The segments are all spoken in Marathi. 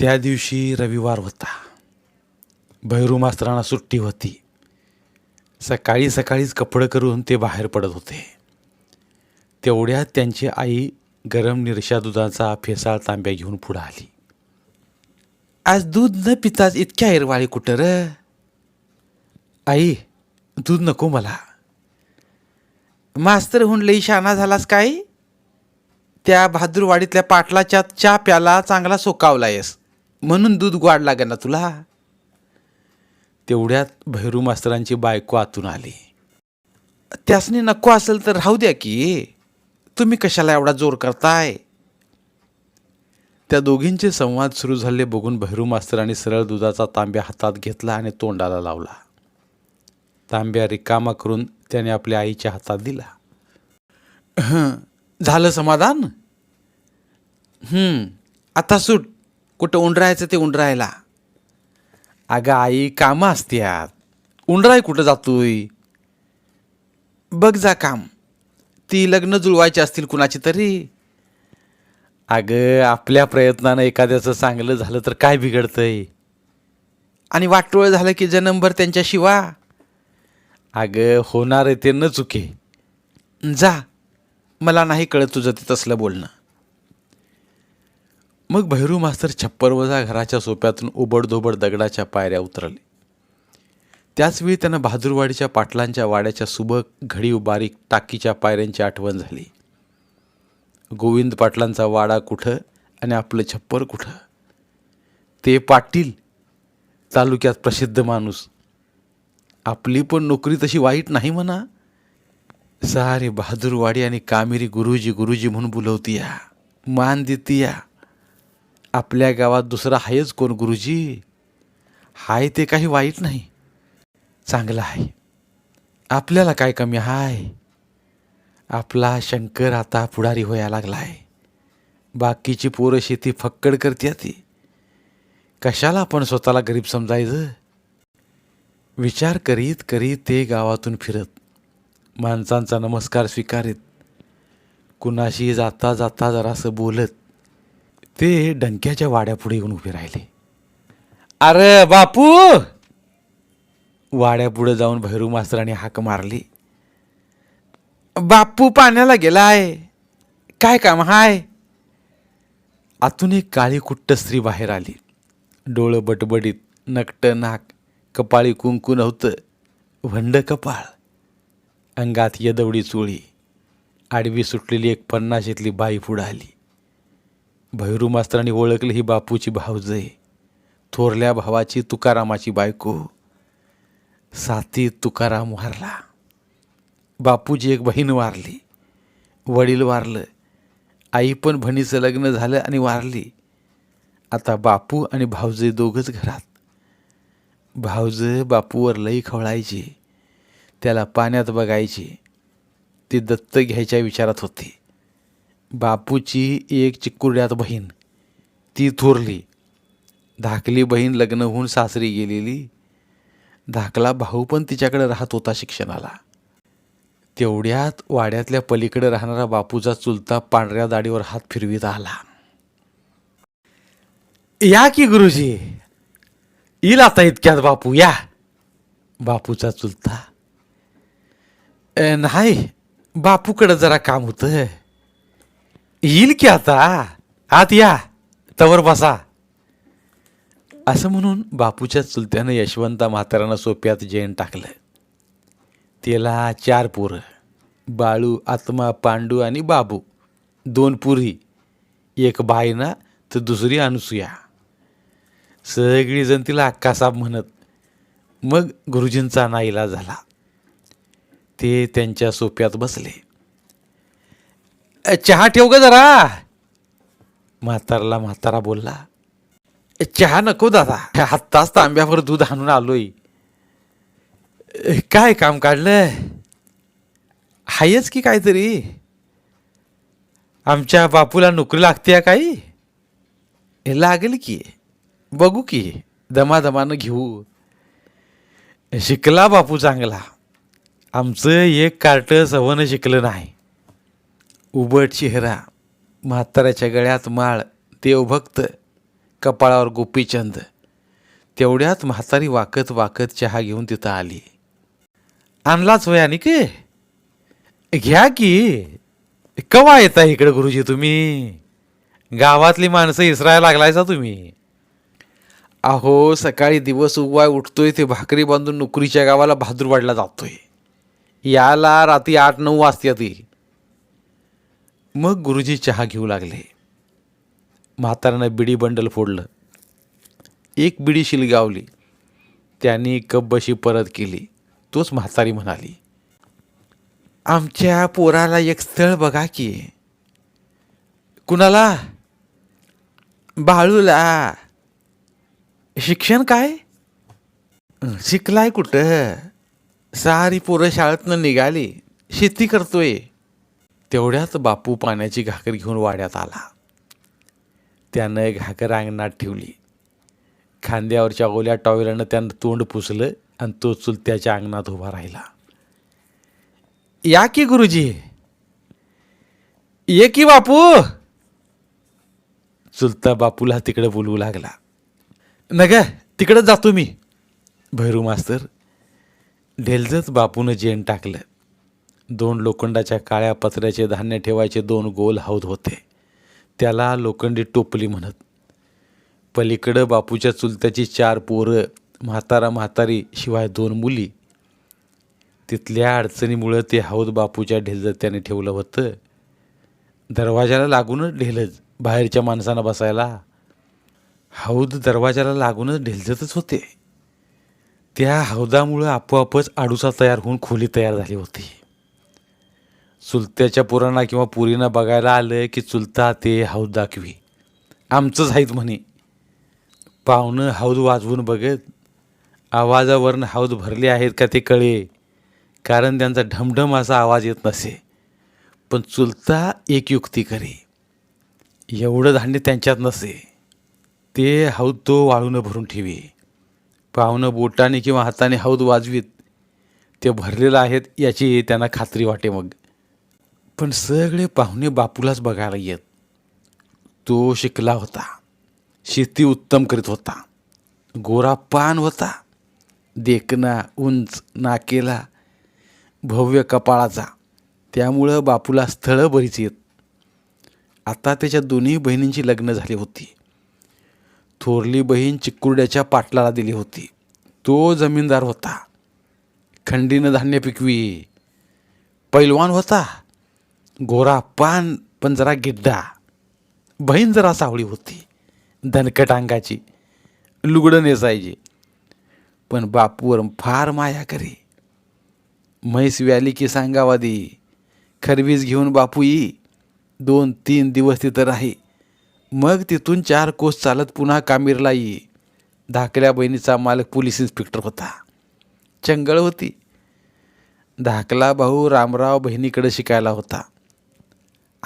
त्या दिवशी रविवार होता. भैरू मास्तरांना सुट्टी होती. सकाळी सकाळीच कपडं करून ते बाहेर पडत होते. तेवढ्यात त्यांची आई गरम निरशा दुधाचा फेसाळ तांब्या घेऊन पुढं आली. आज दूध न पिताच इतक्या हिरवाळी कुठं र? आई दूध नको मला. मास्तर होऊन लई शाना झालास काय? त्या बहादूरवाडीतल्या पाटलाच्या चा प्याला चांगला सोकावलायस. म्हणून दूध गोड लागेल ना तुला? तेवढ्यात भैरू मास्तरांची बायको आतून आली. त्यासनी नको असेल तर राहू द्या की. तुम्ही कशाला एवढा जोर करताय? त्या दोघींचे संवाद सुरू झाले बघून भैरू मास्तरांनी सरळ दुधाचा तांब्या हातात घेतला आणि तोंडाला लावला. तांब्या रिकामा करून त्याने आपल्या आईच्या हातात दिला. "हं, झालं समाधान? आता सुट. कुठं उंडरायचं ते उंडरायला. अगं आई कामं असत्यात. उंडराय कुठं जातोय? बघ जा काम. ती लग्न जुळवायची असतील कुणाची तरी. अगं आपल्या प्रयत्नानं एखाद्याचं चांगलं झालं तर काय बिघडतंय? आणि वाटोळ झालं की जन्मभर त्यांच्या शिवा. अगं होणार आहे ते न चुके. जा. मला नाही कळत तुझं ते तसलं बोलणं. मग भैरू मास्तर छप्परवजा घराच्या सोप्यातून उबडधोबड दगडाच्या पायऱ्या उतरले. त्याचवेळी त्यांना बहादूरवाडीच्या पाटलांच्या वाड्याच्या सुबक घडीव बारीक टाकीच्या पायऱ्यांची आठवण झाली. गोविंद पाटलांचा वाडा कुठं आणि आपलं छप्पर कुठं? ते पाटील तालुक्यात प्रसिद्ध माणूस. आपली पण नोकरी तशी वाईट नाही म्हणा. सारे बहादूरवाडी आणि कामेरी गुरुजी गुरुजी म्हणून बोलवती या मान देती या आपल्या गावात दुसरा आहेच कोण गुरुजी? हाय ते काही वाईट नाही. चांगलं आहे. आपल्याला काय कमी हाय? आपला शंकर आता पुढारी व्हायला आहे बाकीची पोरं शेती फक्कड करते ती. कशाला आपण स्वतःला गरीब समजायचं? विचार करीत करीत ते गावातून फिरत माणसांचा नमस्कार स्वीकारित. कुणाशी जाता जाता जरासं बोलत ते डंक्याच्या वाड्यापुढे येऊन उभे राहिले. अरे बापू! वाड्यापुढे जाऊन भैरू मास्तराने हाक मारली. बापू पाण्याला गेलाय. काय काम हाय? आतून एक काळी कुट्ट स्त्री बाहेर आली. डोळं बटबडीत नकट नाक कपाळी कुंकू नव्हतं भंड कपाळ अंगात यदवडी चोळी आडवी सुटलेली एक पन्नाशीतली बाई पुढं आली. भैरू मास्तरांनी ओळखली ही बापूची भावजे थोरल्या भावाची तुकारामाची बायको. साती तुकाराम वारला. बापूची एक बहीण वारली. वडील वारलं. आई पण भणीचं लग्न झालं आणि वारली. आता बापू आणि भावजे दोघंच घरात. भावज बापूवर लई खवळायची. त्याला पाण्यात बघायची. ती दत्त घ्यायच्या विचारात होती. बापूची एक चिकुर्ड्यात बहीण. ती थोरली. धाकली बहीण लग्न होऊन सासरी गेलेली. धाकला भाऊ पण तिच्याकडे राहत होता शिक्षणाला. तेवढ्यात वाड्यातल्या पलीकडे राहणारा बापूचा चुलता पांढऱ्या दाढीवर हात फिरवीत आला. या की गुरुजी. येईल आता इतक्यात बापू या. बापूचा चुलता. नाही. बापूकडं जरा काम होतं. येईल की आता? आत या. तवर बसा. असं म्हणून बापूच्या चुलत्यानं यशवंता म्हातारानं सोप्यात जैन टाकलं. त्याला चार पोरं बाळू आत्मा पांडू आणि बाबू. दोन पुरी एक बायना तर दुसरी अनुसूया. सगळीजण तिला अक्कासाब म्हणत मग गुरुजींचा नाईला झाला. ते त्यांच्या सोप्यात बसले. चहा ठेव ग जरा. म्हाताराला म्हातारा बोलला. "ए, चहा नको दादा. आत्ताच तांब्यावर दूध आणून आलोय. "ए, काय काम काढलं? हायच की काहीतरी? आमच्या बापूला नोकरी लागते काही? "ए, लागेल की. बघू की. दमादमानं घेऊ. शिकला बापू चांगला. आमचं एक कार्ट सवनं शिकलं नाही. उबट चेहरा म्हाताऱ्याच्या गळ्यात माळ देवभक्त कपाळावर गोपीचंद तेवढ्यात म्हातारी वाकत वाकत चहा घेऊन तिथं आली. आणलाच होय आणि के? घ्या की. कवा येता इकडे गुरुजी तुम्ही? गावातली माणसं इसरायला लागलायचा तुम्ही? अहो सकाळी दिवस उगवाय उठतोय ते भाकरी बांधून नोकरीच्या गावाला बहादूरवाडला जातोय. याला रात्री आठ नऊ वाजते ती मग गुरुजी चहा घेऊ लागले. म्हाताऱ्यानं बिडी बंडल फोडलं. एक बिडी शिलगावली. त्यांनी कब्बशी परत केली. तोच म्हातारी म्हणाली आमच्या पोराला एक स्थळ बघा की. कुणाला? बाळूला. शिक्षण काय? शिकलाय कुठं? सारी पोरं शाळेतनं निघाली. शेती करतोय. तेवढ्यात बापू पाण्याची घाकर घेऊन वाड्यात आला. त्यानं घाकर अंगणात ठेवली. खांद्यावरच्या ओल्या टॉवेलानं त्यानं तोंड पुसलं आणि तो चुलत्याच्या अंगणात उभा राहिला. या की गुरुजी? ये की बापू? चुलता बापूला तिकडं बोलवू लागला. नग तिकडं जातो मी भैरू मास्तर ढेलजत बापूनं जेण टाकलं. दोन लोखंडाच्या काळ्या पत्र्याचे धान्य ठेवायचे दोन गोल हौद होते. त्याला लोखंडी टोपली म्हणत. पलीकडं बापूच्या चुलत्याची चार पोरं म्हातारा म्हातारी शिवाय दोन मुली. तिथल्या अडचणीमुळं ते हौद बापूच्या ढेलजत त्याने ठेवलं होतं. दरवाजाला लागूनच ढेलज बाहेरच्या माणसांना बसायला. हौद दरवाजाला लागूनच ढेलजतच होते. त्या हौदामुळं आपोआपच आडूसा तयार होऊन खोली तयार झाली होती. चुलत्याच्या पुराणा किंवा पुरीना बघायला आलं की चुलता ते हौद दाखवी. आमचंच आहेत म्हणे. पाहुणं हौद वाजवून बघत आवाजावरनं हौद भरले आहेत का ते कळे. कारण त्यांचा ढमढम असा आवाज येत नसे. पण चुलता एक युक्ती करे एवढं धान्य त्यांच्यात नसे. ते हौद तो वाळूनं भरून ठेवी. पाहुणं बोटाने किंवा हाताने हौद वाजवीत. ते भरलेलं आहेत याची त्यांना खात्री वाटे मग. पण सगळे पाहुणे बापूलाच बघायला येत. तो शिकला होता. शेती उत्तम करीत होता. गोरा पान होता. देखना उंच नाकेला भव्य कपाळाचा. त्यामुळं बापूला स्थळं बरीच येत. आता त्याच्या दोन्ही बहिणींची लग्न झाली होती. थोरली बहीण चिकुर्ड्याच्या पाटलाला दिली होती. तो जमीनदार होता. खंडीनं धान्य पिकवी. पैलवान होता. गोरा पान पण जरा गिड्डा बहीण जरा सावळी होती. दणकट अंगाची. लुगडं नेसायची. पण बापूवर फार माया करे. म्हैस व्याली की सांगावादी. खरवीज घेऊन बापू येई दोन तीन दिवस तिथं राही. मग तिथून चार कोस चालत पुन्हा कामीरला ये. धाकल्या बहिणीचा मालक पोलीस इन्स्पेक्टर होता. चंगळ होती. धाकला भाऊ रामराव बहिणीकडे शिकायला होता.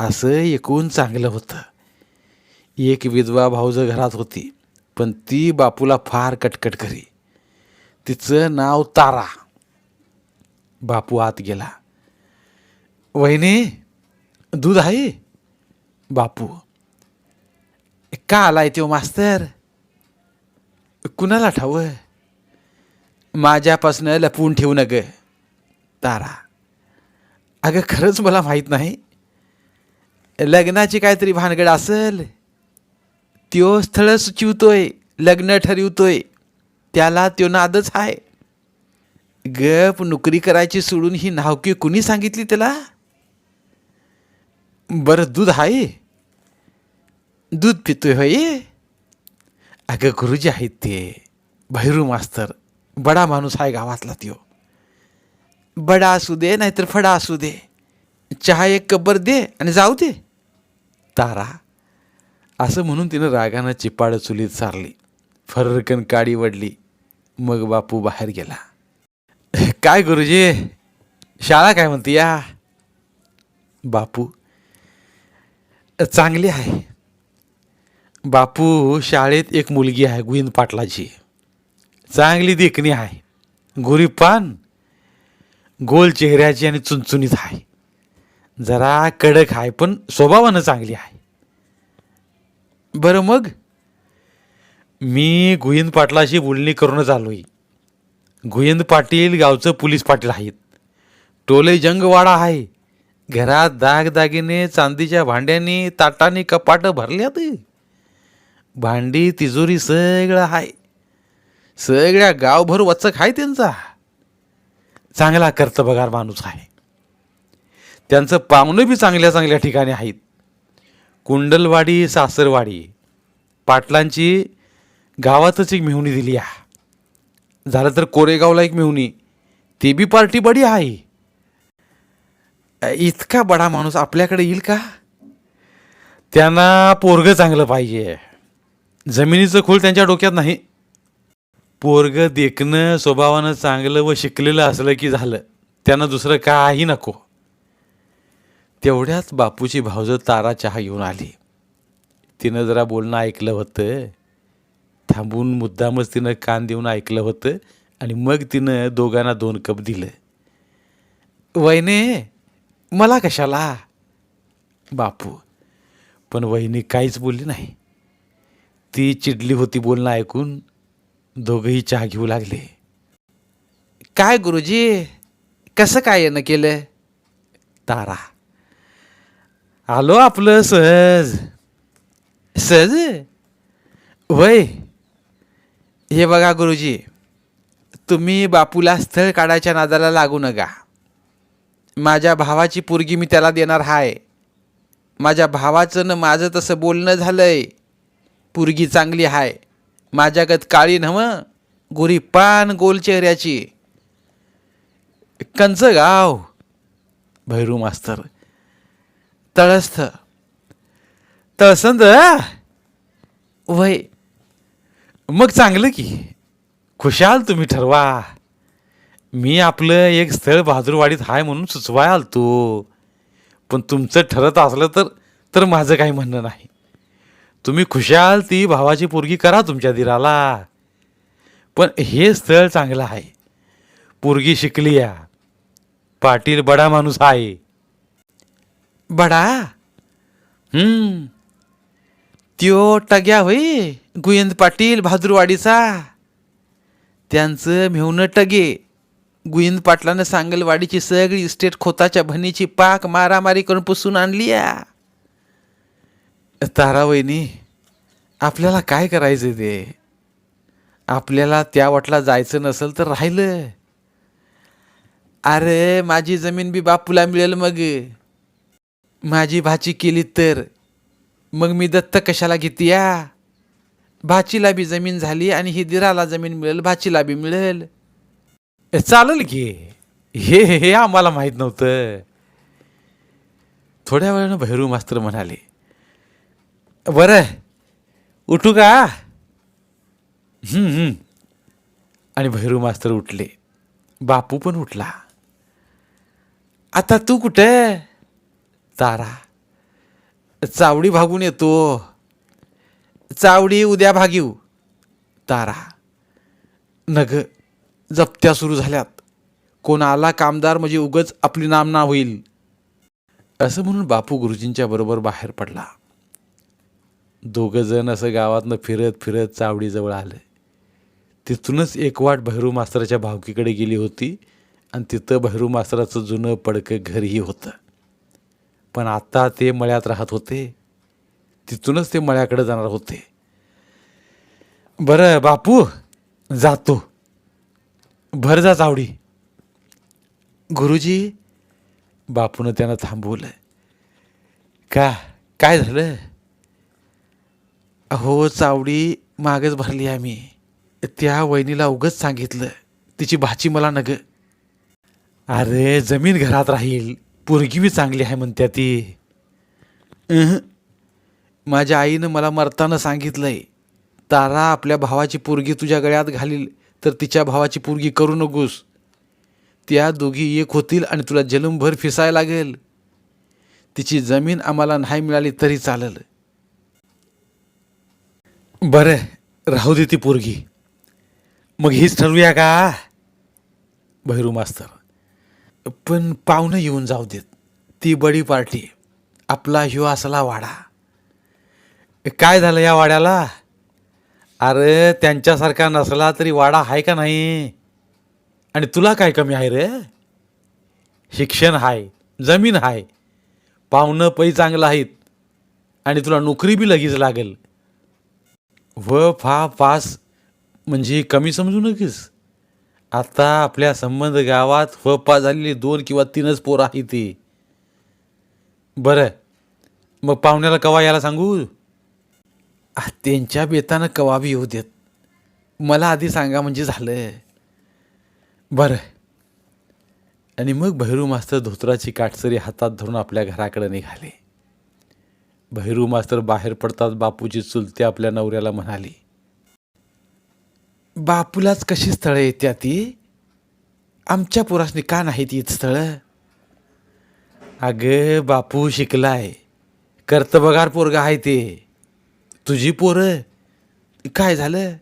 असं एकूण चांगलं होतं. एक विधवा भाऊजं घरात होती पण ती बापूला फार कटकट करी. तिचं नाव तारा. बापू आत गेला. वहिनी दूध आहे? बापू. का आलाय तो मास्तर? कुणाला ठाव माझ्यापासनं लपवून ठेवू न ग तारा. अगं खरंच मला माहीत नाही. लग्नाची काहीतरी भानगड असेल त्यो स्थळ सुचवतोय लग्न ठरवतोय त्याला त्यो नादच आहे गप नोकरी करायची सोडून ही नावकी कुणी सांगितली त्याला? बरं दूध आहे दूध पितोय होय? अगं गुरुजी आहेत ते. भैरू मास्तर. बडा माणूस आहे गावातला त्यो. बडा असू दे नाहीतर फडा असू दे. चहा एक कब्बर दे आणि जाऊ दे. तारा. असं म्हणून तिनं रागानं चिपाड चुलीत सारली. फर्रकन काडी वडली. मग बापू बाहेर गेला. काय गुरुजी? शाळा काय म्हणते या बापू चांगली आहे. बापू शाळेत एक मुलगी आहे गुईंद पाटलाची. चांगली देखणी आहे. गोरीपान गोल चेहऱ्याची आणि चुनचुनीत आहे. जरा कडक आहे पण स्वभावानं चांगली आहे. बरं मग? मी गुहिंद पाटलाशी बोलणी करूनच आलो आहे गुहिंद पाटील गावचं पोलीस पाटील आहेत. टोले जंगवाडा आहे. घरात दागदागिने चांदीच्या भांड्याने ताटाने कपाट भरल्यात. भांडी तिजोरी सगळं आहे. सगळ्या गावभर वचक आहे त्यांचा. चांगला कर्तबगार माणूस आहे. त्यांचं पाहुणं बी चांगल्या चांगल्या ठिकाणी आहेत. कुंडलवाडी सासरवाडी पाटलांची गावातच एक मेहुणी दिली आहे. झालं तर कोरेगावला एक मेहुणी. ती बी पार्टी बडी आहे. इतका बडा माणूस आपल्याकडे येईल का? त्यांना पोरगं चांगलं पाहिजे. जमिनीचं खोल त्यांच्या डोक्यात नाही. पोरगं देखणं स्वभावानं चांगलं व शिकलेलं असलं की झालं. त्यांना दुसरं काही नको. तेवढ्याच बापूची भावजं तारा चहा घेऊन आली. तिनं जरा बोलणं ऐकलं होतं. थांबून मुद्दामच तिनं कान देऊन ऐकलं होतं आणि मग तिनं दोघांना दोन कप दिलं. वहिने मला कशाला? बापू पण वहिनी काहीच बोलली नाही. ती चिडली होती बोलणं ऐकून. दोघंही चहा घेऊ लागले. काय गुरुजी? कसं काय येणं केलं? तारा आलो आपलं सहज. सहज? वय. हे बघा गुरुजी तुम्ही बापूला स्थळ काढायच्या नादाला लागू नका. माझ्या भावाची पोरगी मी त्याला देणार हाय. माझ्या भावाचं न माझं तसं बोलणं झालंय. पोरगी चांगली हाय. माझ्यागत काळी नव गोरी पान गोल चेहऱ्याची. कंच गाव भैरू मास्तर तळस्थ. तळसंद वय. मग चांगलं की. खुशाल तुम्ही ठरवा. मी आपलं एक स्थळ बहादूरवाडीत आहे म्हणून सुचवाय आलतो. पण तुमचं ठरत असलं तर तर माझं काही म्हणणं नाही. तुम्ही खुशाल ती भावाची पोरगी करा तुमच्या दिराला. पण हे स्थळ चांगलं आहे. पोरगी शिकली या. पाटील बडा माणूस आहे. बडा। त्यो टग्या होई गोविंद पाटील बहादूरवाडीचा त्यांचं मेहुणं टगे गोविंद पाटलानं सांगलवाडीची सगळी इस्टेट खोताच्या भनीची पाक मारामारी करून पुसून आणली या तारा वहिनी आपल्याला काय करायचं ते? आपल्याला त्या वाटला जायचं नसेल तर राहिलं। अरे माझी जमीन बी बापूला मिळेल मग। माझी भाची केली तर मग मी दत्त कशाला घेते या? भाचीला बी जमीन झाली आणि ही दिराला जमीन मिळेल भाचीला बी मिळेल. चालेल की हे हे- आम्हाला माहीत नव्हतं. थोड्या वेळानं भैरू मास्तर म्हणाले बरं उठू का? आणि भैरू मास्तर उठले. बापू पण उठला. आता तू कुठं? तारा. चावडी भागून येतो. चावडी उद्या भागीव. तारा. नग जप्त्या सुरू झाल्यात. कोण आला कामदार म्हणजे उगच आपली नामना होईल. असं म्हणून बापू गुरुजींच्या बरोबर बाहेर पडला. दोघं जण असं गावातनं फिरत फिरत चावडीजवळ आलं. तिथूनच एक वाट भैरू मास्तराच्या भावकीकडे गेली होती आणि तिथं भैरू मास्तराचं जुनं पडकं घरही होतं. पण आता ते मळ्यात राहत होते. तिथूनच ते मळ्याकडे जाणार होते. बरं बापू जातो. भर जा चावडी. गुरुजी बापूनं त्यानं थांबवलं. का काय झालं? हो चावडी मागच भरली आम्ही. त्या वहिनीला उगच सांगितलं. तिची भाची मला नग. अरे जमीन घरात राहील. पोरगी बी चांगली आहे म्हणत्या ती. माझ्या आईनं मला मरताना सांगितलंय तारा आपल्या भावाची पोरगी तुझ्या गळ्यात घालील तर तिच्या भावाची पोरगी करू नकोस. त्या दोघी एक होतील आणि तुला जलमभर फिसायला लागेल. तिची जमीन आम्हाला नाही मिळाली तरी चालेल. बरं राहू दे ती पोरगी. मग हीच ठरवूया का? भैरू मास्तर. पण पाहुणं येऊन जाऊ देत. ती बडी पार्टी. आपला ह्यो असला वाडा. काय झालं या वाड्याला? अरे त्यांच्यासारखा नसला तरी वाडा आहे का नाही? आणि तुला काय कमी आहे रे? शिक्षण आहे जमीन आहे पाहुणं पै चांगलं आहेत आणि तुला नोकरी बी लगेच लागेल. व फा पास म्हणजे कमी समजू नकीस. आता आपल्या संबंध गावात व झालेली दोन किंवा तीनच पोरं आहे ते. बरं. मग पाहुण्याला कवा यायला सांगू? त्यांच्या बेतानं कवा बी येऊ देत. मला आधी सांगा म्हणजे झालं बरं. आणि मग भैरू मास्तर धोत्राची काटसरी हातात धरून आपल्या घराकडे निघाले. भैरू मास्तर बाहेर पडतात बापूची चुलते आपल्या नवऱ्याला म्हणाली बापूलाच कशी स्थळं येत्या ती? आमच्या पुरासनी का नाहीत ती स्थळं? अगं बापू शिकलाय. कर्तबगार पोरगा आहे ते. तुझी पोरं? काय झालं?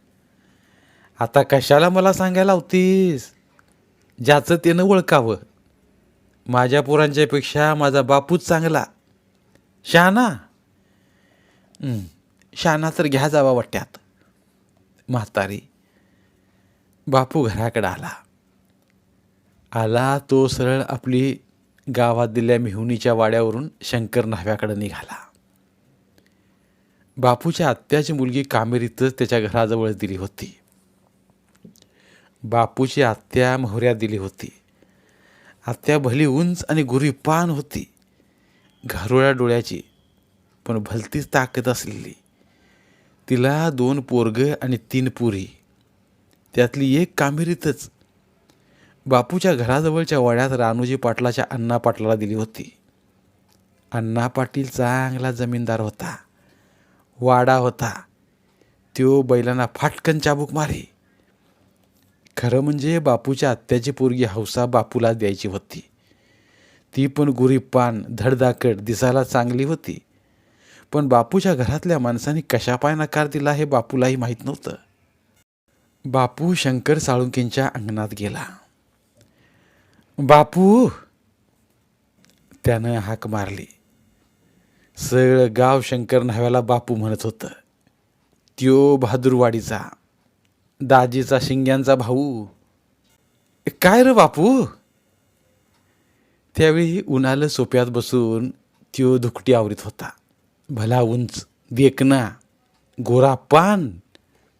आता कशाला मला सांगायला होतीस ज्याचं त्यानं ओळखावं. माझ्या पोरांच्यापेक्षा माझा बापूच चांगला. शहाणा शहाणा तर घ्या जावा वाट्यात. म्हातारी. बापू घराकडे आला. आला तो सरळ आपली गावात दिल्या मिहुनीच्या वाड्यावरून शंकर न्हाव्याकडे निघाला. बापूच्या आत्याची मुलगी कामेरीतच त्याच्या घराजवळ दिली होती. बापूची आत्या मोहऱ्या दिली होती. आत्या भली उंच आणि गुरी पान होती. घारोळ्या डोळ्याची पण भलतीच ताकद असलेली. तिला दोन पोरग आणि तीन पुरी. त्यातली एक कामेरीतच बापूच्या घराजवळच्या वाड्यात रानोजी पाटलाच्या अण्णा पाटलाला दिली होती. अण्णा पाटील चांगला जमीनदार होता. वाडा होता. त्यो बैलांना फाटकन चाबूक मारे. खरं म्हणजे बापूच्या आत्याची पोरगी हौसा बापूला द्यायची होती. ती पण गुरीपान धडधाकट दिसायला चांगली होती. पण बापूच्या घरातल्या माणसांनी कशापाय नकार दिला हे बापूलाही माहीत नव्हतं. बापू शंकर साळुंकेंच्या अंगणात गेला. बापू! त्यानं हाक मारली. सगळं गाव शंकर न्हाव्याला बापू म्हणत होतं. त्यो बहादूरवाडीचा दाजीचा शिंग्यांचा भाऊ. काय र बापू? त्यावेळी उन्हाला सोप्यात बसून त्यो धुकटी आवरीत होता. भला उंच देखना गोरा पान.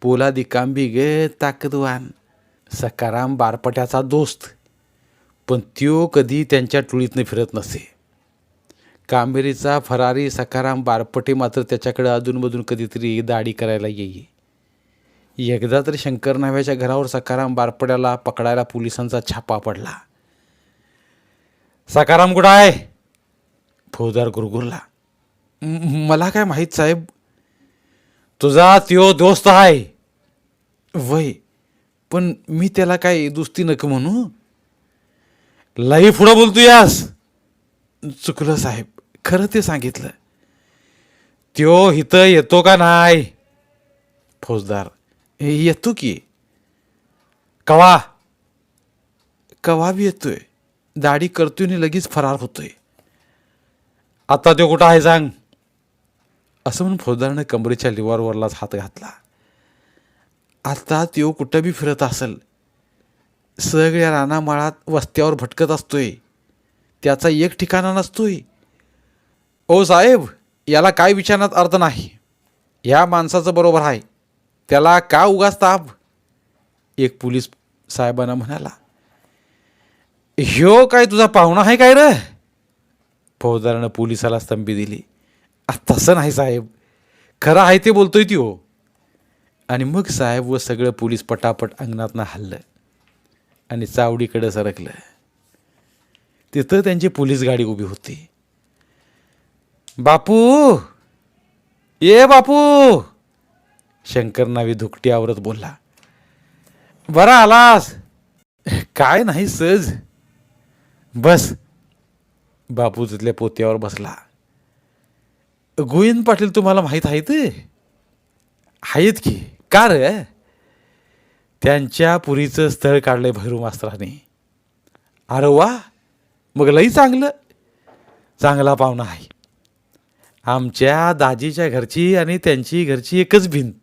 पोलादी कांबी गे ताकदवान. सकाराम बारपट्याचा दोस्त. पण त्यो कधी त्यांच्या टोळीतनं फिरत नसे. कांबेरीचा फरारी सकाराम बारपटे मात्र त्याच्याकडे अधूनमधून कधीतरी दाढी करायला येई. एकदा तर शंकर नाव्याच्या घरावर सकाराम बारपड्याला पकडायला पोलिसांचा छापा पडला. सकाराम कुठं आहे? फौजदार गुरगुरला. मला काय माहीत साहेब? तुझा त्यो दोस्त आहे. वय पण मी त्याला काय दुस्ती नक म्हणू. लई पुढं बोलतो यास. चुकलं साहेब खरं ते सांगितलं. त्यो इथं येतो का नाही? फौजदार. "ए, येतो की. कवा? कवा बी येतोय. दाढी करतोय आणि लगेच फरार होतोय. आता तो कुठं आहे सांग. असं म्हणून फौजदारानं कमरेच्या लिवारवरलाच हात घातला. आता त्यो कुठं बी फिरत असेल सगळ्या रानामाळात वस्त्यावर भटकत असतोय. त्याचा एक ठिकाणा नसतोय. ओ साहेब याला काय विचारण्यात अर्थ नाही. ह्या माणसाचं बरोबर आहे. त्याला का उगाच ताप? एक पोलीस साहेबांना म्हणाला ह्यो काय तुझा पाहुणा आहे काय रे? फौजदारानं पोलिसाला स्तंभी दिली. "आ, तसं नाही साहेब. खरं आहे ते बोलतोय त्यो. आणि मग साहेब व सगळं पोलीस पटापट अंगणातनं हल्लं आणि चावडीकडं सरकलं. तिथं त्यांची पोलीस गाडी उभी होती. बापू! ये बापू! शंकर नावी धुकटी आवरत बोलला. बरा आलास? काय नाही सहज. बस. बापू तिथल्या पोत्यावर बसला. गोविंद पाटील तुम्हाला माहीत आहेत? आहेत की? का रे? त्यांच्या पुरीचं स्थळ काढलंय भैरू मास्तराने. अरे वा! मग लई चांगलं. चांगला पाहुणा आहे. आमच्या दाजीच्या घरची आणि त्यांची घरची एकच भिंत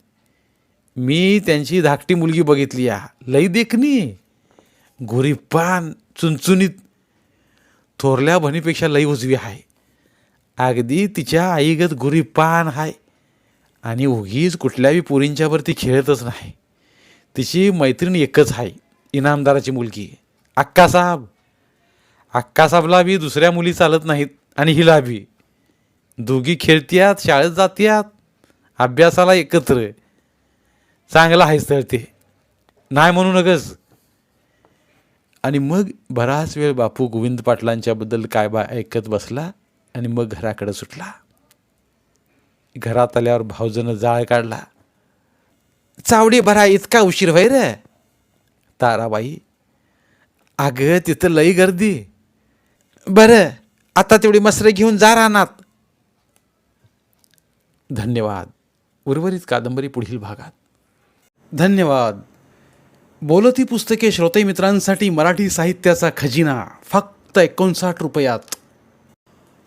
मी त्यांची धाकटी मुलगी बघितली या. लई देखणी. गोरीपान चुनचुनीत. थोरल्या बहिणीपेक्षा लई उजवी आहे. अगदी तिच्या आईगत गुरी पान आहे आणि उगीच कुठल्याही पोरींच्यावरती खेळतच नाही. तिची मैत्रीण एकच आहे इनामदाराची मुलगी. अक्कासाहेब अक्कासाहेबला बी दुसऱ्या मुली चालत नाहीत आणि हिला बी. दोघी खेळत्यात शाळेत जात्यात अभ्यासाला एकत्र. चांगलं आहेस तर ते. नाही म्हणू नकस आणि मग बराच वेळ बापू गोविंद पाटलांच्याबद्दल काय बा ऐकत बसला आणि मग घराकडे सुटला. घरात आल्यावर भाऊजनं जाळ काढला. चावडी भरा इतका उशीर व्हाय रे? ताराबाई अगं तिथं लई गर्दी. बरं आता तेवढी मसरे घेऊन जा रानात. धन्यवाद. उर्वरित कादंबरी पुढील भागात. धन्यवाद. बोलती पुस्तके श्रोते मित्रांसाठी मराठी साहित्याचा खजिना फक्त एकोणसाठ रुपयात.